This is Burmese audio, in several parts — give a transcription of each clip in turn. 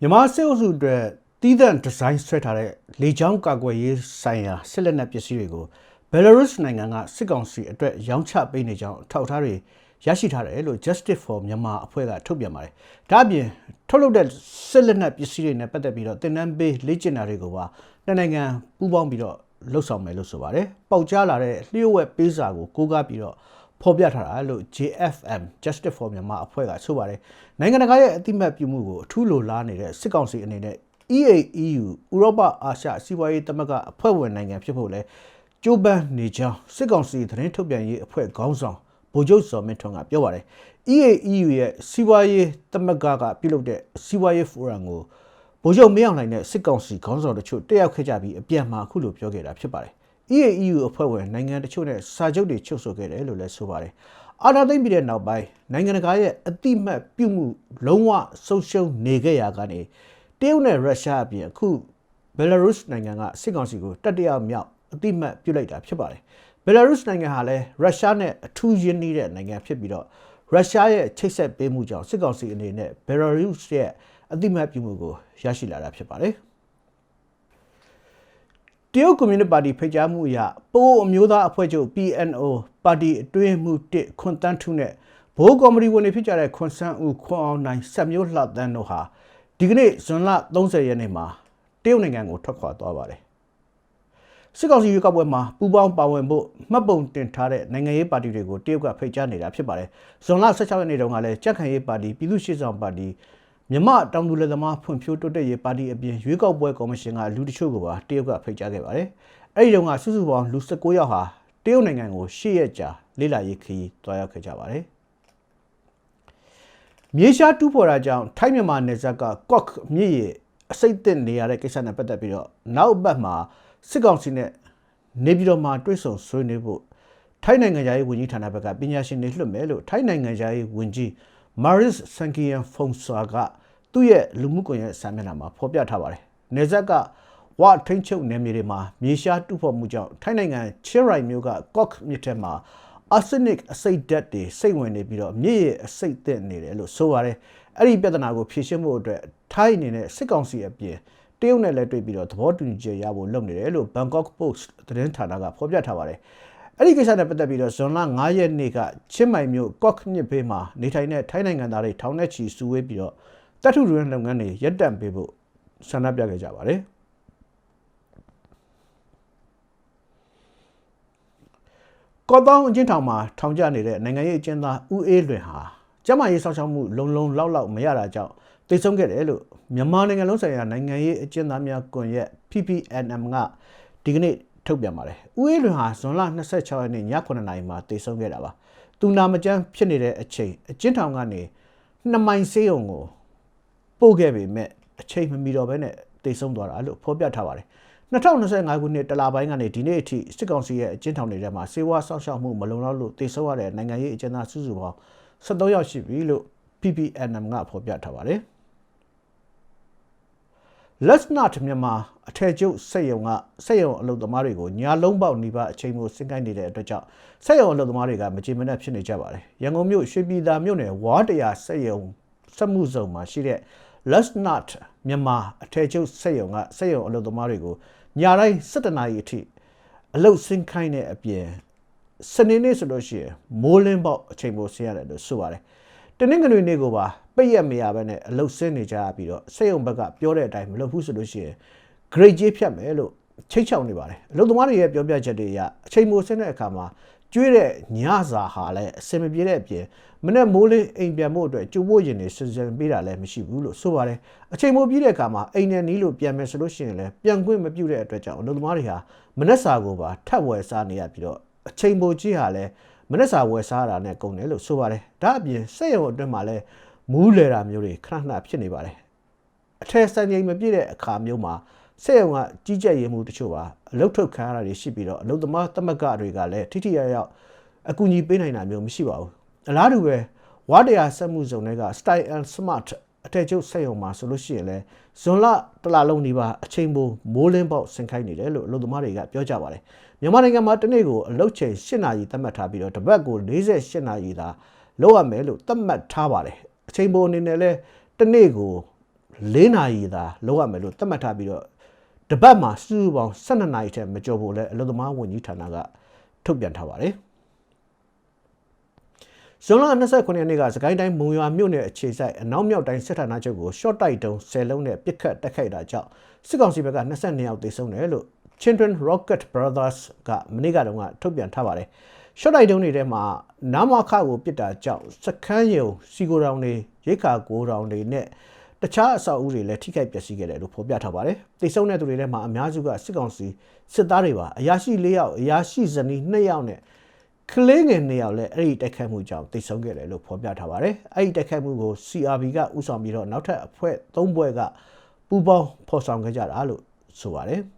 မြန်မာစစ်အုပ်စုအတွက်တီးသန့်ဒီဇိုင်းဆွဲထားတဲ့လေကြောင်းကာကွယ်ရေးဆိုင်ရာစစ်လက်နက်ပစ္စည်းတွေကိုဘယ်လာရုစ်နိုင်ငံကစစ်ကောင်စီအတွက်ရောင်းချပေးနေကြောင်းအထောက်အထားတွေရရှိထားတယ်လို့ Justice for Myanmar အဖွဲ့ကထုတ်ပြန်ပါတယ်။ဒါ့အပြင်ထုတ်လုပ်တဲ့စစ်လက်နက်ပစ္စည်းတွေနဲ့ပတ်သက်ပြီးတော့တင်နန်းပေးလေ့ကျင့်တာတွေကိုပါနှစ်နိုင်ငံပူးပေါင်းပြီးတော့လှုပ်ဆောင်မယ်လို့ဆိုပါတယ်။ပေါက်ကြားလာတဲ့လျှို့ဝှက်ပေးစာကိုကိုးကားပြီးတော့ ဖော်ပြထားတာလို့ JFM Justice for Myanmar အဖွဲ့ကဆိုပါတယ်နိုင်ငံတကာရဲ့အတိမတ်ပြုမှုကိုအထူးလိုလားနေတဲ့စစ်ကောင်စီအနေနဲ့ EAEU ဥရောပအာရှစီးပွားရေးသမဂ္ဂအဖွဲ့ဝင်နိုင်ငံဖြစ်ဖို့လဲကြိုးပမ်းနေကြောင်းစစ်ကောင်စီသတင်းထုတ်ပြန်ရေးအဖွဲ့ခေါင်းဆောင်ဗိုလ်ချုပ်စော်မင်းထွန်းကပြောပါတယ် EAEU ရဲ့စီးပွားရေးသမဂ္ဂကပြုလုပ်တဲ့စီးပွားရေးဖိုရမ်ကိုဗိုလ်ချုပ်မင်းအောင်လှိုင်နဲ့စစ်ကောင်စီခေါင်းဆောင်တို့တက်ရောက်ခဲ့ကြပြီးအပြန်မှာအခုလိုပြောခဲ့တာဖြစ်ပါတယ် EAEU အဖွဲ့ဝင်နိုင်ငံတချို့နဲ့စာချုပ်တွေချုပ်ဆိုခဲ့တယ်လို့လည်းဆိုပါတယ်။အာဏာသိမ်းပြီးတဲ့နောက်ပိုင်းနိုင်ငံတကာရဲ့အတိမတ်ပြုမှုလုံးဝဆုံးရှုံးနေခဲ့ရာကနေတရုတ်နဲ့ရုရှားအပြင်အခုဘယ်လာရုစ်နိုင်ငံကစစ်ကောင်စီကိုတတိယမြောက်အတိမတ်ပြုလိုက်တာဖြစ်ပါတယ်။ဘယ်လာရုစ်နိုင်ငံဟာလည်းရုရှားနဲ့အထူးရင်းနှီးတဲ့နိုင်ငံဖြစ်ပြီးတော့ရုရှားရဲ့ချိတ်ဆက်ပေးမှုကြောင့်စစ်ကောင်စီအနေနဲ့ဘယ်လာရုစ်ရဲ့အတိမတ်ပြုမှုကိုရရှိလာတာဖြစ်ပါတယ်။ တရုတ်ကွန်မြူနတီပါတီဖိတ်ကြားမှုအရပိုးအမျိုးသားအဖွဲ့ချုပ် PNO ပါတီအတွင်းမှုတစ်ခွန်တန်းထုနဲ့ဘိုးကော်မတီဝင်တွေဖြစ်ကြတဲ့ခွန်ဆန်းဦးခွန်အောင်နိုင်ဆက်မျိုးလှတန်းတို့ဟာဒီကနေ့ဇွန်လ30ရက်နေ့မှာတရုတ်နိုင်ငံကိုထွက်ခွာသွားပါတယ်စစ်ကောင်စီရွေးကောက်ပွဲမှာပူးပေါင်းပါဝင်ဖို့မှတ်ပုံတင်ထားတဲ့နိုင်ငံရေးပါတီတွေကိုတရုတ်ကဖိတ်ကြားနေတာဖြစ်ပါတယ်ဇွန်လ16ရက်နေ့တုန်းကလည်းကြက်ခံရေးပါတီပြည်သူ့ရှေ့ဆောင်ပါတီ မြမတောင်သူလယ်သမားဖွံ့ဖြိုးတိုးတက်ရေးပါတီအပြင်ရွေးကောက်ပွဲကော်မရှင်ကလူတချို့ကိုပါတရုတ်ကဖိတ်ကြားခဲ့ပါတယ်။အဲဒီတုန်းကစုစုပေါင်းလူ19ယောက်ဟာတရုတ်နိုင်ငံကိုရှေ့ရက်ကြာလေ့လာရေးခရီးတွားရောက်ခဲ့ကြပါတယ်။မြေရှားတူးဖော်တာကြောင့်ထိုင်းမြန်မာနယ်စပ်ကကော့မြစ်ရဲ့အစိတ်သက်နေရတဲ့ကိစ္စနဲ့ပတ်သက်ပြီးတော့နောက်အပတ်မှာစစ်ကောင်စီနဲ့နေပြည်တော်မှာတွေ့ဆုံဆွေးနွေးဖို့ထိုင်းနိုင်ငံသားရေးဝန်ကြီးဌာနဘက်ကပညာရှင်တွေလွှတ်မယ်လို့ထိုင်းနိုင်ငံသားရေးဝန်ကြီး Maris Sankian Phongsa က သူ့ရဲ့လူမှုကွန်ရက်စာမျက်နှာမှာဖော်ပြထားပါတယ်။နေဇက်ကဝထိန်ချုပ်နယ်မြေတွေမှာမြေရှားတူဖော်မှုကြောင့်ထိုင်းနိုင်ငံချင်းရိုင်မြို့က Kok မြစ်ထဲမှာ arsenic အဆိပ်ဓာတ်တွေစိတ်ဝင်နေပြီးတော့မြစ်ရဲ့အဆိပ်သင့်နေတယ်လို့ဆိုပါတယ်။အဲ့ဒီပြဿနာကိုဖြေရှင်းဖို့အတွက်ထိုင်းအနေနဲ့စစ်ကောင်စီအပြင်တရုတ်နဲ့လည်းတွေ့ပြီးတော့သဘောတူညီချက်ရဖို့လုပ်နေတယ်လို့ Bangkok Post သတင်းဌာနကဖော်ပြထားပါတယ်။အဲ့ဒီကိစ္စနဲ့ပတ်သက်ပြီးတော့ဇွန်လ9ရက်နေ့ကချင်းမိုင်မြို့ကော့မြစ်ဘေးမှာနေထိုင်တဲ့ထိုင်းနိုင်ငံသားတွေထောင်နဲ့ချီစုဝေးပြီးတော့ တပ်ထုတွင်လုပ်ငန်းတွေရပ်တန့်ပေးဖို့ဆန္ဒပြခဲ့ကြပါတယ်ကော့တောင်းအချင်းထောင်မှာထောင်ကျနေတဲ့နိုင်ငံရေးအကျဉ်းသားဦးအေးလွင်ဟာကျမရေးဆောက်ရှောက်မှုလုံလုံလောက်လောက်မရတာကြောင့်တိတ်ဆုံးခဲ့တယ်လို့မြန်မာနိုင်ငံလုံးဆိုင်ရာနိုင်ငံရေးအကျဉ်းသားများကွန်ရက် PPNM ကဒီကနေ့ထုတ်ပြန်ပါတယ်။ဦးအေးလွင်ဟာဇွန်လ26ရက်နေ့ည9:00နာရီမှာတေဆုံးခဲ့တာပါ။သူနာမကျန်းဖြစ်နေတဲ့အချိန်အကျဉ်းထောင်ကနေနှစ်မိုင်ဆေးရုံကို ပို့ခဲ့ပေမဲ့အချိန်မမီတော့ဘဲနဲ့တေဆုံးသွားတာလို့ဖော်ပြထားပါတယ်။2025ခုနှစ်တလပိုင်းကနေဒီနေ့အထိစစ်ကောင်စီရဲ့အကျဉ်းထောင်တွေထဲမှာစေဝါဆောက်ရှောက်မှုမလုံလောက်လို့တေဆုံးရတဲ့နိုင်ငံရေးအကျဉ်းသားစုစုပေါင်း73ယောက်ရှိပြီလို့ PPNM ကဖော်ပြထားပါတယ်။ Let's not မြန်မာအထည်ချုပ်စက်ယုံကစက်ယုံအလုပ်သမားတွေကိုညာလုံးပေါက်နေပါအချိန်မျိုးစင်ကိုင်းနေတဲ့အတွက်ကြောင့်စက်ယုံအလုပ်သမားတွေကမကြေမနက်ဖြစ်နေကြပါတယ်။ရန်ကုန်မြို့ရွှေပြည်သာမြို့နယ်ဝါတရာစက်ယုံစက်မှုဇုံမှာရှိတဲ့ Let's not မြန်မာအထည်ချုပ်စက်ယုံကစက်ယုံအလုပ်သမားတွေကိုညာတိုင်း7နာရီအထိအလုပ်စင်ခိုင်းတဲ့အပြင်စနေနေ့ဆိုလို့ရှိရင်မိုးလင်းပေါက်အချိန်မျိုးဆင်းရတယ်လို့ဆိုပါတယ်။တနင်္ဂနွေနေ့ကိုပါပိတ်ရက်မရဘဲနဲ့အလုတ်ဆင်းနေကြပြီးတော့စိတ်ုံဘက်ကပြောတဲ့အတိုင်းမလုပ်ဘူးဆိုလို့ရှိရင် grade ကြီးဖြတ်မယ်လို့ချိတ်ချောက်နေပါတယ်အလုတ်သမားတွေရဲ့ပြောပြချက်တွေအရအချိန်မိုးဆင်းတဲ့အခါမှာ ကျွေးတဲ့ညစာဟာလည်းအစင်မပြေတဲ့အပြင်မနေ့မိုးလေးအိမ်ပြန်ဖို့အတွက်ကျူဖို့ရင်နေစစင်ပေးတာလည်းမရှိဘူးလို့ဆိုပါတယ်အချိန်မိုးပြီးတဲ့အခါမှာအိမ်နဲ့နီးလို့ပြန်မယ်ဆိုလို့ရှိရင်လည်းပြန်ခွင့်မပြုတဲ့အတွက်ကြောင့်အလုတ်သမားတွေဟာမနေ့စာကိုပါထပ်ဝယ်စားနေရပြီးတော့အချိန်မိုးကြီးဟာလည်းမနေ့စာဝယ်စားတာနဲ့ကုန်တယ်လို့ဆိုပါတယ်ဒါအပြင်စက်ရုံအတွင်းမှာလည်းမူးလဲတာမျိုးတွေခဏခဏဖြစ်နေပါတယ်အထက်စံချိန်မပြည့်တဲ့အခါမျိုးမှာ စက်ရုံကကြီးကြပ်ရေးမှုတချို့ပါအလုတ်ထုတ်ခံရတာတွေရှိပြီးတော့အလုတ်သမားသမဂ္ဂတွေကလည်းထိထိရရောက်အကူအညီပေးနိုင်တာမျိုးမရှိပါဘူးအလားတူပဲဝါတရားစက်မှုဇုံတွေက Style and Smart အထက်ကျုပ်စက်ရုံမှာဆိုလို့ရှိရင်လဲဇွန်လတလလုံးဒီပါအချိန်ပိုမိုးလင်းပေါက်ဆင်ခိုင်းနေတယ်လို့အလုပ်သမားတွေကပြောကြပါတယ်မြန်မာနိုင်ငံမှာတနေ့ကိုအလုပ်ချိန်8နာရီသတ်မှတ်ထားပြီးတော့တပတ်ကို48နာရီသာလုပ်ရမယ်လို့သတ်မှတ်ထားပါတယ်အချိန်ပိုအနေနဲ့လဲတနေ့ကို၄နာရီသာလောက်ရမယ်လို့သတ်မှတ်ထားပြီးတော့ တပတ်မှာစုစုပေါင်း12နာရီထက်မကျော်ဖို့လဲအလုပ်သမားဝန်ကြီးဌာနကထုတ်ပြန်ထားပါတယ်ဇွန်လ29ရက်နေ့ကစကိုင်းတိုင်းမုံရွာမြို့နယ်အခြေစိုက်အနောက်မြောက်တိုင်းစစ်ဌာနချုပ်ကို short တိုက်တုံး10လုံးနဲ့ပစ်ခတ်တက်ခိုက်တာကြောင့်စစ်ကောင်စီဘက်က22ယောက်သေဆုံးတယ်လို့ Children Rocket Brothers ကမနေ့ကတော့ထုတ်ပြန်ထားပါတယ်။ short တိုက်တုံးတွေထဲမှာနာမခကိုပစ်တာကြောင့်စခန်းယုံစီကိုတောင်တွေရိတ်ခါကိုတောင်တွေနဲ့ တခြားအဆောက်အဦတွေလည်းထိခိုက်ပျက်စီးခဲ့တယ်လို့ဖော်ပြထားပါတယ်။တိတ်ဆုံးတဲ့သူတွေထဲမှာအများစုကစစ်ကောင်စီစစ်သားတွေပါအရာရှိ၄ယောက်အရာရှိဇနီး၂ယောက်နဲ့ကလေးငယ်၂ယောက်လည်းအဲ့ဒီတိုက်ခိုက်မှုကြောင့်တိတ်ဆုံးခဲ့တယ်လို့ဖော်ပြထားပါတယ်။အဲ့ဒီတိုက်ခိုက်မှုကို CRB ကဥဆောင်ပြီးတော့နောက်ထပ်အဖွဲ့၃ဘွဲ့ကပူးပေါင်းဖော်ဆောင်ခဲ့ကြတာလို့ဆိုပါတယ်။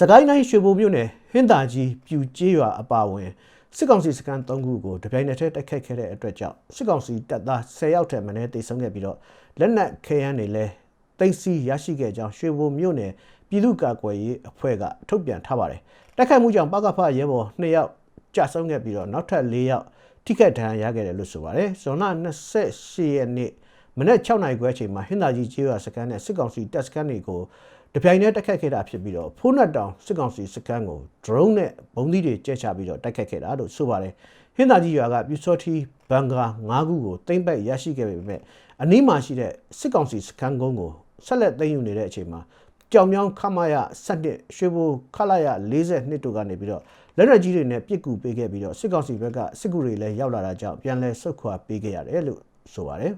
စကိုင်းတိုင်းရွှေဘိုမြို့နယ်ဟင်းသာကြီးပြူကျေးရွာအပါအဝင် စစ်ကောင်စီစကန်၃ခုကိုတပြိုင်နက်တည်းတိုက်ခိုက်ခဲ့တဲ့အတွက်ကြောင့်စစ်ကောင်စီတပ်သား10ယောက်ထက်မနည်းတိတ်ဆုံးခဲ့ပြီးတော့လက်နက်ခဲယမ်းတွေလည်းတိတ်စီရရှိခဲ့ကြောင်းရွှေဘိုမြို့နယ်ပြည်သူ့ကာကွယ်ရေးအဖွဲ့ကထုတ်ပြန်ထားပါတယ်တိုက်ခိုက်မှုကြောင့်ပကဖရဲဘော်2ယောက်ကြာဆုံးခဲ့ပြီးတော့နောက်ထပ်4ယောက်ထိခိုက်ဒဏ်ရာရခဲ့တယ်လို့ဆိုပါတယ်ဇွန်လ28ရက်နေ့မနေ့6နိုင်ခွဲအချိန်မှာဟင်္သာကြီးကျေးရွာစကန်နဲ့စစ်ကောင်စီတပ်စကန်တွေကို တပြိုင်တည်းတိုက်ခတ်ခဲ့တာဖြစ်ပြီးတော့ဖိုးနတ်တောင်စစ်ကောင်စီစခန်းကို drone နဲ့ဘုံသီးတွေကျဲချပြီးတော့တိုက်ခတ်ခဲ့တာလို့ဆိုပါတယ်ဟင်းသာကြီးရွာကပြူစောတီဘန်ကာ၅ခုကိုတိမ့်ပတ်ရရှိခဲ့ပေမဲ့အနီးမှာရှိတဲ့စစ်ကောင်စီစခန်းကုန်းကိုဆက်လက်သိမ်းယူနေတဲ့အချိန်မှာကြောင်မြောင်းခမရ7ရွှေဘိုခလာရ42တို့ကနေပြီးတော့လက်ရကြီးတွေနဲ့ပြစ်ကူပေးခဲ့ပြီးတော့စစ်ကောင်စီဘက်ကစစ်ကူတွေလည်းရောက်လာတာကြောင့်ပြန်လည်ဆုတ်ခွာပေးခဲ့ရတယ်လို့ဆိုပါတယ်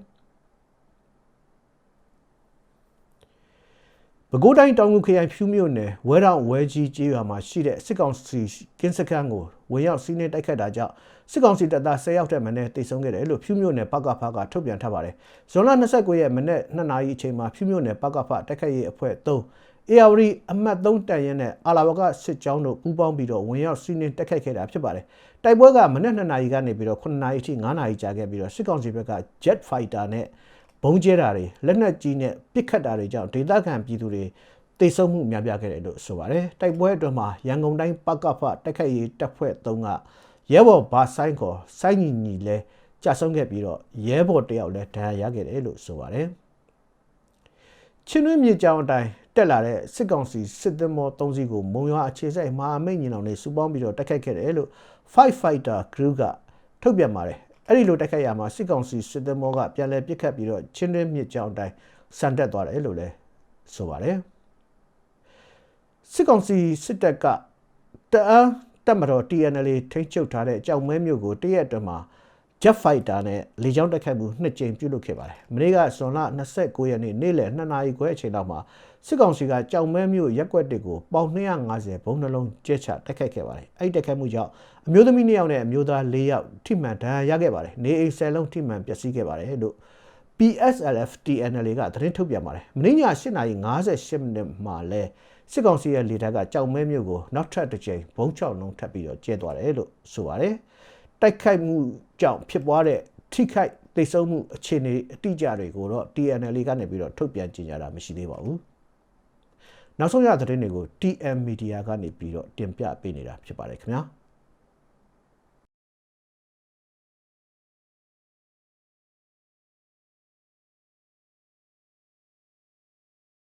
ပဲခူးတိုင်းတောင်ငူခရိုင်ဖြူမြို့နယ်ဝဲတောင်ဝဲကြီးကျေးရွာမှာရှိတဲ့စစ်ကောင်စီကင်းစခန်းကိုဝင်ရောက်စီးနှင်းတိုက်ခတ်တာကြောင့်စစ်ကောင်စီတပ်သား10ယောက်ထက်မနည်းတိတ်ဆုံးခဲ့တယ်လို့ဖြူမြို့နယ်ပကဖကထုတ်ပြန်ထားပါတယ်။ဇွန်လ29ရက်မနေ့2နာရီအချိန်မှာဖြူမြို့နယ်ပကဖတိုက်ခတ်ရေးအဖွဲ့3 ARD အမှတ်3တန်ရင်နဲ့အာလာဘကစစ်ကြောင်းတို့ပူးပေါင်းပြီးတော့ဝင်ရောက်စီးနှင်းတိုက်ခိုက်ခဲ့တာဖြစ်ပါတယ်။တိုက်ပွဲကမနေ့2နာရီကနေပြီးတော့9နာရီအထိ9နာရီကြာခဲ့ပြီးတော့စစ်ကောင်စီဘက်က Jet Fighter နဲ့ ဘုံကျဲတာတွေလက်နက်ကြီးနဲ့ပစ်ခတ်တာတွေကြောင့်ဒေသခံပြည်သူတွေတိတ်ဆုံးမှုများပြားခဲ့တယ်လို့ဆိုပါတယ်တိုက်ပွဲအတွင်းမှာရန်ကုန်တိုင်းပကဖတိုက်ခိုက်ရေးတပ်ဖွဲ့၃ကရဲဘော်ဘာဆိုင်ခေါ်စိုင်းညီညီလဲကြာဆုံးခဲ့ပြီးတော့ရဲဘော်တယောက်လည်းဒဏ်ရာရခဲ့တယ်လို့ဆိုပါတယ်ချင်းတွင်းမြေကြောင်အတိုင်းတက်လာတဲ့စစ်ကောင်စီစစ်သည်မော၃စီးကိုမုံရွာအခြေစိုက်မဟာမိတ်ညီနောင်တွေစူပေါင်းပြီးတော့တိုက်ခိုက်ခဲ့တယ်လို့ Fight Fighter Crew ကထုတ်ပြန်ပါတယ် အဲ့ဒီလိုတိုက်ခိုက်ရမှာစစ်ကောင်စီစစ်သည်မောကပြန်လည်ပစ်ခတ်ပြီးတော့ချင်းတွင်းမြေကြောင်အတိုင်းစံတက်သွားတယ်လို့လည်းဆိုပါတယ်စစ်ကောင်စီစစ်တပ်ကတအားတပ်မတော် TNL ထိန်းချုပ်ထားတဲ့ကြောက်မဲမြို့ကိုတရက်အတွင်းမှာ Jet Fighter နဲ့လေကြောင်းတိုက်ခိုက်မှုနှစ်ကြိမ်ပြုလုပ်ခဲ့ပါတယ်။မနေ့ကဇွန်လ29ရက်နေ့နေ့လယ်2နာရီခွဲအချိန်လောက်မှာစစ်ကောင်စီကကြောက်မဲမြို့ရက်ွက်တွေကိုပေါင်250ဘုံနှလုံးကျဲချတိုက်ခိုက်ခဲ့ပါတယ်။အဲ့ဒီတိုက်ခိုက်မှုကြောင့်အမျိုးသမီး2ယောက်နဲ့အမျိုးသား4ယောက်ထိမှန်ဒဏ်ရာရခဲ့ပါတယ်။နေအိမ်10လုံးထိမှန်ပျက်စီးခဲ့ပါတယ်လို့ PSLF TNL ကသတင်းထုတ်ပြန်ပါတယ်။မနေ့ည8:58မိနစ်မှာလဲစစ်ကောင်စီရဲ့လေတပ်ကကြောက်မဲမြို့ကိုနောက်ထပ်တစ်ကြိမ်ဘုံချောက်လုံးထပ်ပြီးတော့ကျဲသွားတယ်လို့ဆိုပါတယ်။ တိုက်ခိုက်မှုကြောင့်ဖြစ်ပွားတဲ့ထိခိုက်သိဆုံးမှုအခြေအနေအတိအကျတွေကိုတော့ TNL ကနေပြီးတော့ထုတ်ပြန်ကြေညာတာမရှိသေးပါဘူး။နောက်ဆုံးရသတင်းတွေကို TM Media ကနေပြီးတော့တင်ပြပေးနေတာဖြစ်ပါတယ်ခင်ဗျာ။